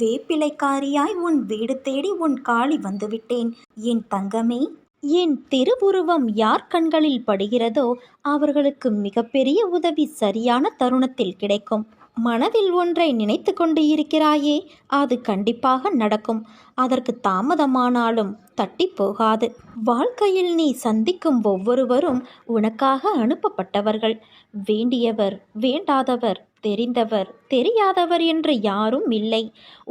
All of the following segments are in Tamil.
வேப்பிலைக்காரியாய் உன் வீடு தேடி உன் காளி வந்துவிட்டேன். என் தங்கமே என் திருவுருவம் யார் கண்களில் படுகிறதோ அவர்களுக்கு மிகப்பெரிய உதவி சரியான தருணத்தில் கிடைக்கும். மனதில் ஒன்றை நினைத்து கொண்டு இருக்கிறாயே அது கண்டிப்பாக நடக்கும். அதற்கு தாமதமானாலும் தட்டி போகாது வாழ்க்கையில் நீ சந்திக்கும் ஒவ்வொருவரும் உனக்காக அனுப்பப்பட்டவர்கள். வேண்டியவர் வேண்டாதவர் தெரிந்தவர் தெரியாதவர் என்று யாரும் இல்லை.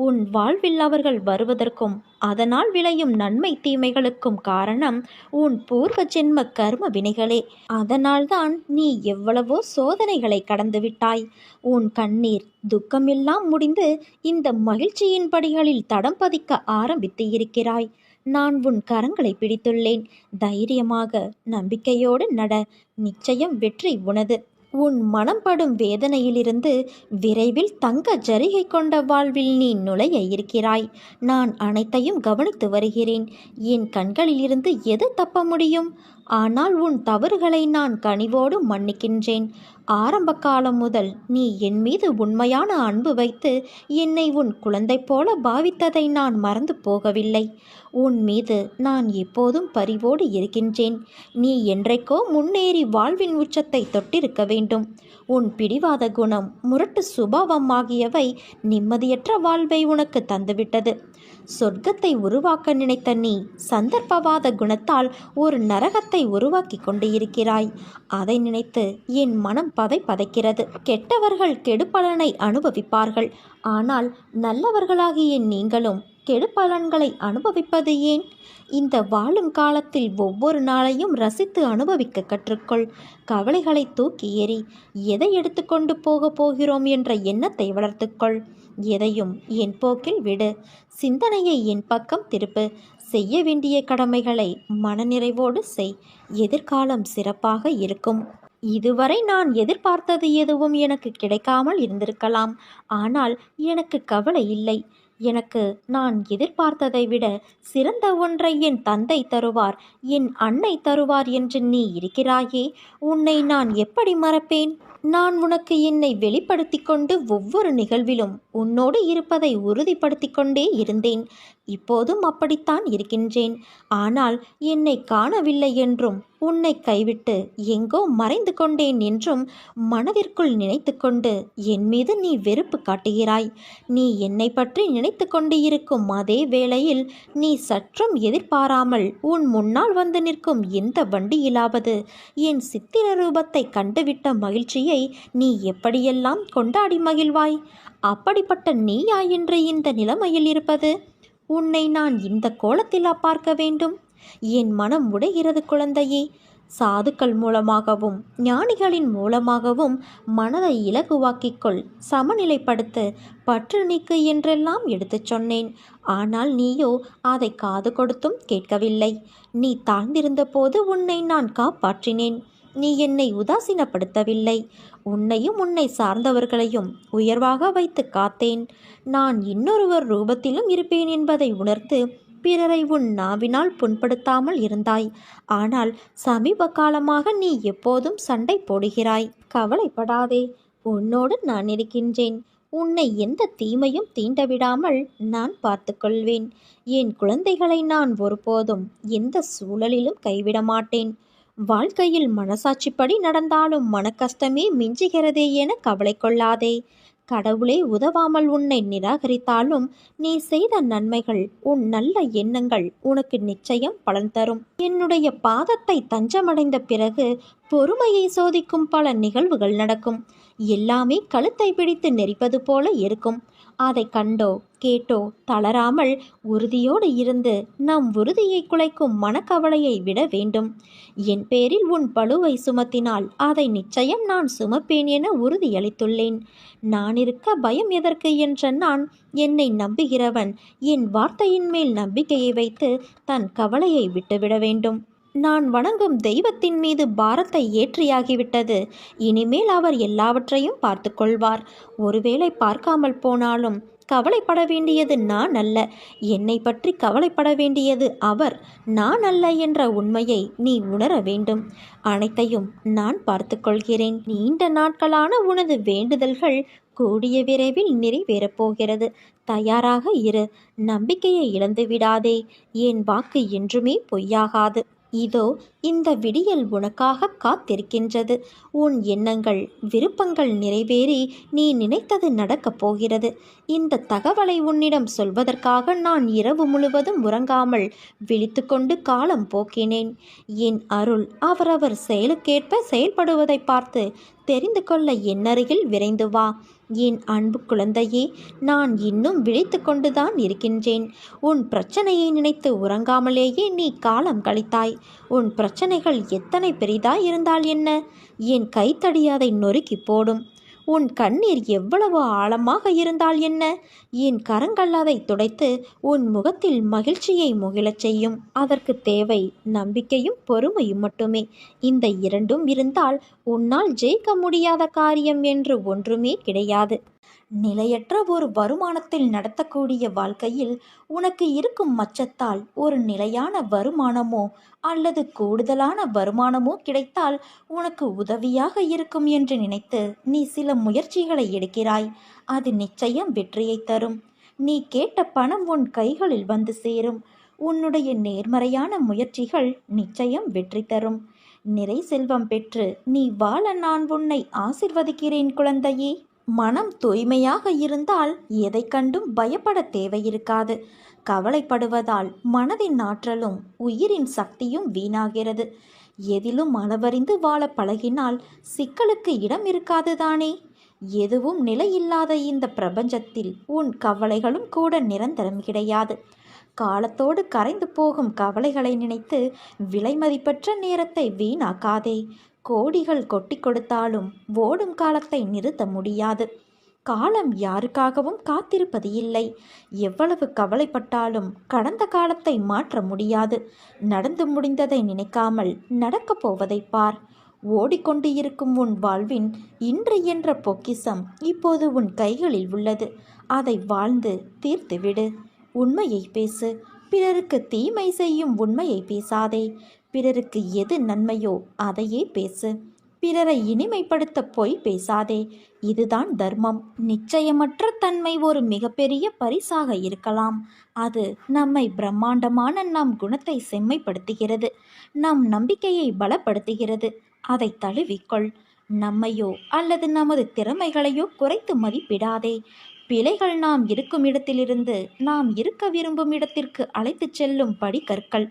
உன் வாழ்வில் அவர்கள் வருவதற்கும் அதனால் விளையும் நன்மை தீமைகளுக்கும் காரணம் உன் பூர்வ ஜென்ம கர்ம வினைகளே. அதனால்தான் நீ எவ்வளவோ சோதனைகளை கடந்துவிட்டாய் உன் கண்ணீர் துக்கமெல்லாம் முடிந்து இந்த மகிழ்ச்சியின் படிகளில் தடம் பதிக்க ஆரம்பித்து இருக்கிறாய். நான் உன் கரங்களை பிடித்துள்ளேன். தைரியமாக நம்பிக்கையோடு நட. நிச்சயம் வெற்றி உனது. உன் மனம் படும் வேதனையிலிருந்து விரைவில் தங்க ஜரிகை கொண்ட வாழ்வில் நீ நுழைய இருக்கிறாய். நான் அனைத்தையும் கவனித்து வருகிறேன். என் கண்களிலிருந்து எது தப்ப முடியும்? ஆனால் உன் தவறுகளை நான் கனிவோடு மன்னிக்கின்றேன். ஆரம்ப காலம் முதல் நீ என் மீது உண்மையான அன்பு வைத்து என்னை உன் குழந்தை போல பாவித்ததை நான் மறந்து போகவில்லை. உன் மீது நான் எப்போதும் பரிவோடு இருக்கின்றேன். நீ என்றைக்கோ முன்னேறி வாழ்வின் உச்சத்தை தொட்டிருக்க வேண்டும். உன் பிடிவாத குணம் முரட்டு சுபாவம் ஆகியவை நிம்மதியற்ற வாழ்வை உனக்கு தந்துவிட்டது. சொர்க்கத்தை உருவாக்க நினைத்த நீ சந்தர்ப்பவாத குணத்தால் ஒரு நரகத்தை உருவாக்கி கொண்டு இருக்கிறாய் அதை நினைத்து என் மனம் பதை பதைக்கிறது. கெட்டவர்கள் கெடுபலனை அனுபவிப்பார்கள். ஆனால் நல்லவர்களாகிய நீங்களும் கெடுபலன்களை அனுபவிப்பது ஏன்? இந்த வாழும் காலத்தில் ஒவ்வொரு நாளையும் ரசித்து அனுபவிக்க கற்றுக்கொள். கவலைகளை தூக்கி எறி எதை எடுத்துக்கொண்டு போக போகிறோம்? என்ற எண்ணத்தை வளர்த்துக்கொள். எதையும் என் போக்கில் விடு. சிந்தனையை என் பக்கம் திருப்பு. செய்ய வேண்டிய கடமைகளை மனநிறைவோடு செய். எதிர்காலம் சிறப்பாக இருக்கும். இதுவரை நான் எதிர்பார்த்தது எதுவும் எனக்கு கிடைக்காமல் இருந்திருக்கலாம். ஆனால் எனக்கு கவலை இல்லை. எனக்கு நான் எதிர்பார்த்ததை விட சிறந்த ஒன்றை என் தந்தை தருவார் என் அன்னை தருவார் என்று நீ இருக்கிறாயே உன்னை நான் எப்படி மறப்பேன்? நான் உனக்கு என்னை வெளிப்படுத்தி கொண்டு ஒவ்வொரு நிகழ்விலும் உன்னோடு இருப்பதை உறுதிப்படுத்தி கொண்டே இருந்தேன். இப்போதும் அப்படித்தான் இருக்கின்றேன். ஆனால் என்னை காணவில்லை என்றும் உன்னை கைவிட்டு எங்கோ மறைந்து கொண்டேன் என்றும் மனதிற்குள் நினைத்து கொண்டு என் மீது நீ வெறுப்பு காட்டுகிறாய். நீ என்னை பற்றி நினைத்து கொண்டு இருக்கும் அதே வேளையில் நீ சற்றும் எதிர்பாராமல் உன் முன்னால் வந்து நிற்கும் எந்த வண்டியிலாவது என் சித்திர ரூபத்தை கண்டுவிட்ட மகிழ்ச்சியை நீ எப்படியெல்லாம் கொண்டாடி மகிழ்வாய்? அப்படிப்பட்ட நீயா என்று இந்த நிலைமையில் இருப்பது? உன்னை நான் இந்த கோலத்திலா பார்க்க வேண்டும். என் மனம் உடைகிறது குழந்தையே. சாதுக்கள் மூலமாகவும் ஞானிகளின் மூலமாகவும் மனதை இலகுவாக்கிக்கொள். சமநிலைப்படுத்து. பற்று நீக்கு என்றெல்லாம் எடுத்துச் சொன்னேன். ஆனால் நீயோ அதை காது கொடுத்தும் கேட்கவில்லை. நீ தாழ்ந்திருந்த போது உன்னை நான் காப்பாற்றினேன். நீ என்னை உதாசீனப்படுத்தவில்லை. உன்னையும் உன்னை சார்ந்தவர்களையும் உயர்வாக வைத்து காத்தேன். நான் இன்னொருவர் ரூபத்திலும் இருப்பேன் என்பதை உணர்த்து பிறரை உன் நாவினால் புண்படுத்தாமல் இருந்தாய். ஆனால் சமீப காலமாக நீ எப்போதும் சண்டை போடுகிறாய். கவலைப்படாதே. உன்னோடு நான் இருக்கின்றேன். உன்னை எந்த தீமையும் தீண்டவிடாமல் நான் பார்த்துக்கொள்வேன். என் குழந்தைகளை நான் ஒருபோதும் எந்த சூழலிலும் கைவிட மாட்டேன் வாழ்க்கையில் மனசாட்சிப்படி நடந்தாலும் மனக்கஷ்டமே மிஞ்சுகிறதே என கவலை கொள்ளாதே. கடவுளே உதவாமல் உன்னை நிராகரித்தாலும் நீ செய்த நன்மைகள் உன் நல்ல எண்ணங்கள் உனக்கு நிச்சயம் பலன் தரும். என்னுடைய பாதத்தை தஞ்சமடைந்த பிறகு பொறுமையை சோதிக்கும் பல நிகழ்வுகள் நடக்கும். எல்லாமே கழுத்தை பிடித்து நெரிப்பது போல இருக்கும். அதை கண்டோ கேட்டோ தளராமல் உறுதியோடு இருந்து நம் உறுதியை குலைக்கும் மனக்கவலையை விட வேண்டும். என் பேரில் உன் பழுவை சுமத்தினால் அதை நிச்சயம் நான் சுமப்பேன் என உறுதியளித்துள்ளேன். நான் இருக்க பயம் எதற்கு என்ற நான் என்னை நம்புகிறவன் என் வார்த்தையின் மேல் நம்பிக்கையை வைத்து தன் கவலையை விட்டுவிட வேண்டும். நான் வணங்கும் தெய்வத்தின் மீது பாரத்தை ஏற்றியாகிவிட்டது. இனிமேல் அவர் எல்லாவற்றையும் பார்த்து கொள்வார் ஒருவேளை பார்க்காமல் போனாலும் கவலைப்பட வேண்டியது நான் அல்ல. என்னை பற்றி கவலைப்பட வேண்டியது அவர் நான் அல்ல என்ற உண்மையை நீ உணர வேண்டும். அனைத்தையும் நான் பார்த்துக்கொள்கிறேன். நீண்ட நாட்களான உனது வேண்டுதல்கள் கூடிய விரைவில் நிறைவேறப் போகிறது. தயாராக இரு. நம்பிக்கையை இழந்து விடாதே என் வாக்கு என்றுமே பொய்யாகாது. இதோ இந்த விடியல் உனக்காக காத்திருக்கின்றது. உன் எண்ணங்கள் விருப்பங்கள் நிறைவேறி நீ நினைத்தது நடக்கப் போகிறது. இந்த தகவலை உன்னிடம் சொல்வதற்காக நான் இரவு முழுவதும் உறங்காமல் விழித்துக்கொண்டு காலம் போக்கினேன். என் அருள் அவரவர் செயலுக்கேற்ப செயல்படுவதை பார்த்து தெரிந்து கொள்ள என்னருகில் விரைந்து வா. என் அன்பு குழந்தையே நான் இன்னும் விழித்து கொண்டுதான் இருக்கின்றேன். உன் பிரச்சனையை நினைத்து உறங்காமலேயே நீ காலம் கழித்தாய். உன் பிரச்சனைகள் எத்தனை பெரிதாய் இருந்தால் என்ன? என் கைத்தடி அதை நொறுக்கி போடும். உன் கண்ணீர் எவ்வளவு ஆழமாக இருந்தால் என்ன? என் கரங்கள் அதை துடைத்து உன் முகத்தில் மகிழ்ச்சியை முகிழச் செய்யும். அதற்கு தேவை நம்பிக்கையும் பொறுமையும் மட்டுமே. இந்த இரண்டும் இருந்தால் உன்னால் ஜெயிக்க முடியாத காரியம் என்று ஒன்றுமே கிடையாது. நிலையற்ற ஒரு வருமானத்தில் நடத்தக்கூடிய வாழ்க்கையில் உனக்கு இருக்கும் மச்சத்தால் ஒரு நிலையான வருமானமோ அல்லது கூடுதலான வருமானமோ கிடைத்தால் உனக்கு உதவியாக இருக்கும் என்று நினைத்து நீ சில முயற்சிகளை எடுக்கிறாய். அது நிச்சயம் வெற்றியை தரும். நீ கேட்ட பணம் உன் கைகளில் வந்து சேரும். உன்னுடைய நேர்மறையான முயற்சிகள் நிச்சயம் வெற்றி தரும். நிறை செல்வம் பெற்று நீ வாழ நான் உன்னை ஆசிர்வதிக்கிறேன் குழந்தையே. மனம் தூய்மையாக இருந்தால் எதை கண்டும் பயப்பட தேவையிருக்காது. கவலைப்படுவதால் மனதின் ஆற்றலும் உயிரின் சக்தியும் வீணாகிறது. எதிலும் அளவறிந்து வாழ பழகினால் சிக்கலுக்கு இடம் இருக்காது தானே எதுவும் நிலையில்லாத இந்த பிரபஞ்சத்தில் உன் கவலைகளும் கூட நிரந்தரம் கிடையாது. காலத்தோடு கரைந்து போகும் கவலைகளை நினைத்து விலைமதிப்பற்ற நேரத்தை வீணாக்காதே. கோடிகள் கொட்டி கொடுத்தாலும் ஓடும் காலத்தை நிறுத்த முடியாது. காலம் யாருக்காகவும் காத்திருப்பது இல்லை. எவ்வளவு கவலைப்பட்டாலும் கடந்த காலத்தை மாற்ற முடியாது. நடந்து முடிந்ததை நினைக்காமல் நடக்கப் போவதை பார். ஓடிக்கொண்டு இருக்கும் உன் வாழ்வின் இன்று என்ற பொக்கிசம் இப்போது உன் கைகளில் உள்ளது. அதை வாழ்ந்து தீர்த்துவிடு. உண்மையை பேசு. பிறருக்கு தீமை செய்யும் உண்மையை பேசாதே. பிறருக்கு எது நன்மையோ அதையே பேசு. பிறரை இனிமைப்படுத்த போய் பேசாதே. இதுதான் தர்மம். நிச்சயமற்ற தன்மை ஒரு மிகப்பெரிய பரிசாக இருக்கலாம். அது நம்மை பிரம்மாண்டமான நம் குணத்தை செம்மைப்படுத்துகிறது. நம் நம்பிக்கையை பலப்படுத்துகிறது. அதை தழுவிக்கொள். நம்மையோ அல்லது நமது திறமைகளையோ குறைத்து மதிப்பிடாதே. பிழைகள் நாம் இருக்கும் இடத்திலிருந்து நாம் இருக்க விரும்பும் இடத்திற்கு அழைத்துச் செல்லும் படிக்கற்கள்.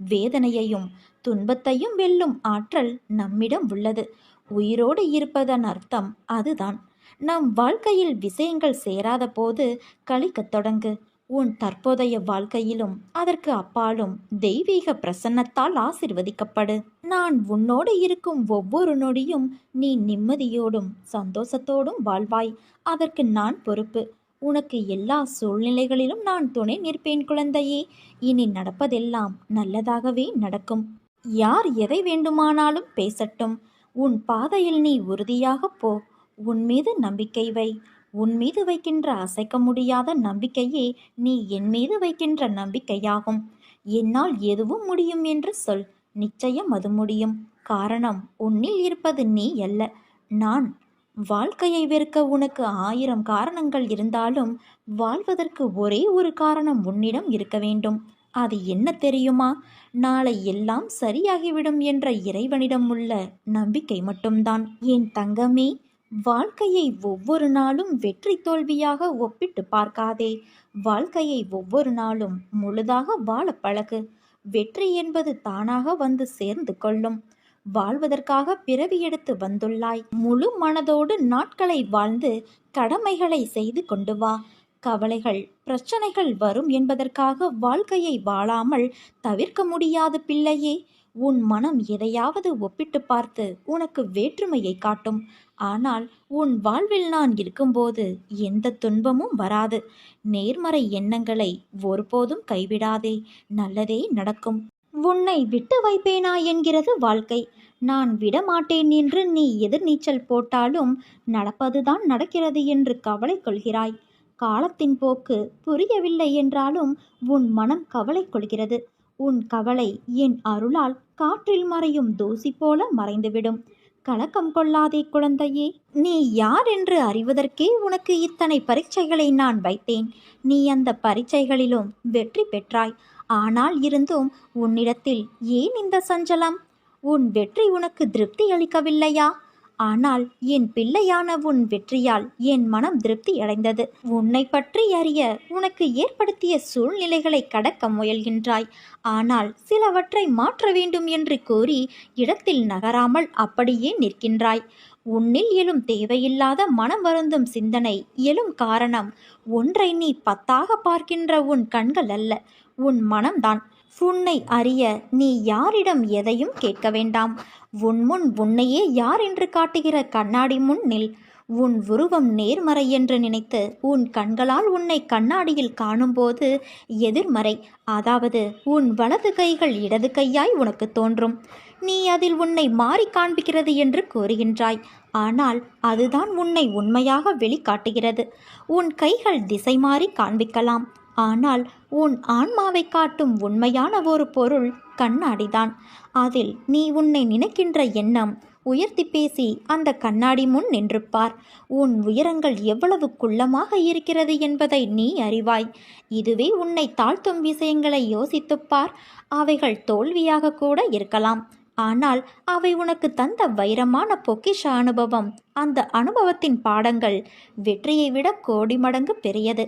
வேதனையையும் துன்பத்தையும் வெல்லும் ஆற்றல் நம்மிடம் உள்ளது. உயிரோடு இருப்பதன் அர்த்தம் அதுதான். நம் வாழ்க்கையில் விஷயங்கள் சேராத போது கழிக்கத் தொடங்கு. உன் தற்போதைய வாழ்க்கையிலும் அதற்கு அப்பாலும் தெய்வீக பிரசன்னத்தால் ஆசிர்வதிக்கப்படு. நான் உன்னோடு இருக்கும் ஒவ்வொரு நொடியும் நீ நிம்மதியோடும் சந்தோஷத்தோடும் வாழ்வாய். அதற்கு நான் பொறுப்பு. உனக்கு எல்லா சூழ்நிலைகளிலும் நான் துணை நிற்பேன் குழந்தையே. இனி நடப்பதெல்லாம் நல்லதாகவே நடக்கும். யார் எதை வேண்டுமானாலும் பேசட்டும். உன் பாதையில் நீ உறுதியாக போ. உன் மீது நம்பிக்கை வை. உன் மீது வைக்கின்ற அசைக்க முடியாத நம்பிக்கையே நீ என் மீது வைக்கின்ற நம்பிக்கையாகும். என்னால் எதுவும் முடியும் என்று சொல். நிச்சயம் அது முடியும். காரணம் உன்னில் இருப்பது நீ அல்ல. நான் வாழ்க்கையை வெறுக்க உனக்கு ஆயிரம் காரணங்கள் இருந்தாலும் வாழ்வதற்கு ஒரே ஒரு காரணம் உன்னிடம் இருக்க வேண்டும். அது என்ன தெரியுமா? நாளை எல்லாம் சரியாகிவிடும் என்ற இறைவனிடம் உள்ள நம்பிக்கை மட்டும்தான். என் தங்கமே வாழ்க்கையை ஒவ்வொரு நாளும் வெற்றி தோல்வியாக ஒப்பிட்டு பார்க்காதே. வாழ்க்கையை ஒவ்வொரு நாளும் முழுதாக வாழ பழகு. வெற்றி என்பது தானாக வந்து சேர்ந்து கொள்ளும். வாழ்வதற்காக பிறவி எடுத்து வந்துள்ளாய். முழு மனதோடு நாட்களை வாழ்ந்து கடமைகளை செய்து கொண்டு வா. கவலைகள் பிரச்சனைகள் வரும் என்பதற்காக வாழ்க்கையை வாழாமல் தவிர்க்க முடியாத பிள்ளையே உன் மனம் எதையாவது ஒப்பிட்டு பார்த்து உனக்கு வேற்றுமையை காட்டும். ஆனால் உன் வாழ்வில் நான் இருக்கும்போது எந்த துன்பமும் வராது. நேர்மறை எண்ணங்களை ஒருபோதும் கைவிடாதே நல்லதே நடக்கும். உன்னை விட்டு வைப்பேனா என்கிறது வாழ்க்கை. நான் விடமாட்டேன் என்று நீ எதிர்நீச்சல் போட்டாலும் நடப்பதுதான் நடக்கிறது என்று கவலை கொள்கிறாய். காலத்தின் போக்கு புரியவில்லை என்றாலும் உன் மனம் கவலை கொள்கிறது. உன் கவலை என் அருளால் காற்றில் மறையும் தூசி போல மறைந்துவிடும். கலக்கம் கொள்ளாதே குழந்தையே நீ யார் என்று அறிவதற்கே உனக்கு இத்தனை பரீட்சைகளை நான் வைத்தேன். நீ அந்த பரீட்சைகளிலும் வெற்றி பெற்றாய். ஆனால் இருந்தும் உன்னிடத்தில் ஏன் இந்த சஞ்சலம்? உன் வெற்றி உனக்கு திருப்தி அளிக்கவில்லையா? ஆனால் என் பிள்ளையான உன் வெற்றியால் என் மனம் திருப்தி அடைந்தது. உன்னை பற்றி அறிய உனக்கு ஏற்படுத்திய சூழ்நிலைகளை கடக்க முயல்கின்றாய். ஆனால் சிலவற்றை மாற்ற வேண்டும் என்று கூறி இடத்தில் நகராமல் அப்படியே நிற்கின்றாய். உன்னில் எழும் தேவையில்லாத மனம் வருந்தும் சிந்தனை எழும் காரணம் ஒன்றை நீ பத்தாக பார்க்கின்ற உன் கண்கள் அல்ல உன் மனம்தான். உன்னை அறிய நீ யாரிடம் எதையும் கேட்க வேண்டாம். உன் முன் உன்னையே யார் என்று காட்டுகிற கண்ணாடி முன் நில் உன் உருவம் நேர்மறை என்று நினைத்து உன் கண்களால் உன்னை கண்ணாடியில் காணும்போது எதிர்மறை அதாவது உன் வலது கைகள் இடது கையாய் உனக்கு தோன்றும். நீ அதில் உன்னை மாறி காண்பிக்கிறது என்று கூறுகின்றாய். ஆனால் அதுதான் உன்னை உண்மையாக வெளிக்காட்டுகிறது. உன் கைகள் திசை மாறி காண்பிக்கலாம். ஆனால் உன் ஆன்மாவை காட்டும் உண்மையான ஒரு பொருள் கண்ணாடிதான். அதில் நீ உன்னை நினைக்கின்ற எண்ணம் உயர்த்தி பேசி அந்த கண்ணாடி முன் நின்று பார் உன் உயரங்கள் எவ்வளவு குள்ளமாக இருக்கிறது என்பதை நீ அறிவாய். இதுவே உன்னை தாழ்த்தும் விஷயங்களை யோசித்துப்பார். அவைகள் தோல்வியாக கூட இருக்கலாம். ஆனால் அவை உனக்கு தந்த வைரமான பொக்கிஷ அனுபவம். அந்த அனுபவத்தின் பாடங்கள் வெற்றியை விட கோடி மடங்கு பெரியது.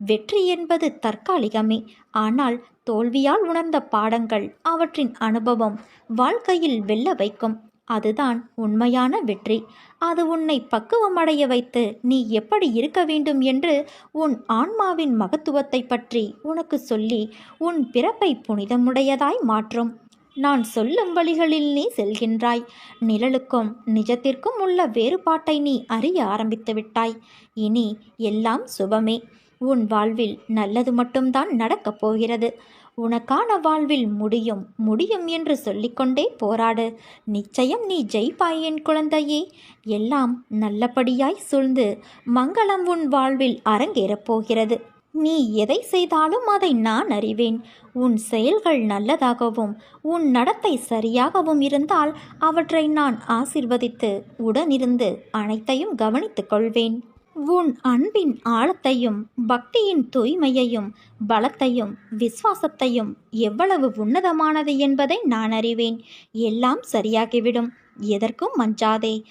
வெற்றி என்பது தற்காலிகமே. ஆனால் தோல்வியால் உணர்ந்த பாடங்கள் அவற்றின் அனுபவம் வாழ்க்கையில் வெல்ல வைக்கும். அதுதான் உண்மையான வெற்றி. அது உன்னை பக்குவமடைய வைத்து நீ எப்படி இருக்க வேண்டும் என்று உன் ஆன்மாவின் மகத்துவத்தை பற்றி உனக்கு சொல்லி உன் பிறப்பை புனிதமுடையதாய் மாற்றும். நான் சொல்லும் வழிகளில் நீ செல்கின்றாய். நிழலுக்கும் நிஜத்திற்கும் உள்ள வேறுபாட்டை நீ அறிய ஆரம்பித்து விட்டாய். இனி எல்லாம் சுபமே. உன் வாழ்வில் நல்லது மட்டும்தான் நடக்கப் போகிறது. உனக்கான வாழ்வில் முடியும் முடியும் என்று சொல்லிக்கொண்டே போராடு. நிச்சயம் நீ ஜெயிப்பாய் என் குழந்தையே. எல்லாம் நல்லபடியாய் சூழ்ந்து மங்களம் உன் வாழ்வில் அரங்கேறப் போகிறது. நீ எதை செய்தாலும் அதை நான் அறிவேன். உன் செயல்கள் நல்லதாகவும் உன் நடத்தை சரியாகவும் இருந்தால் அவற்றை நான் ஆசிர்வதித்து உடனிருந்து அனைத்தையும் கவனித்துக் கொள்வேன். உன் அன்பின் ஆழத்தையும் பக்தியின் தூய்மையையும் பலத்தையும் விசுவாசத்தையும் எவ்வளவு உன்னதமானது என்பதை நான் அறிவேன். எல்லாம் சரியாகிவிடும். எதற்கும் மஞ்சாதே.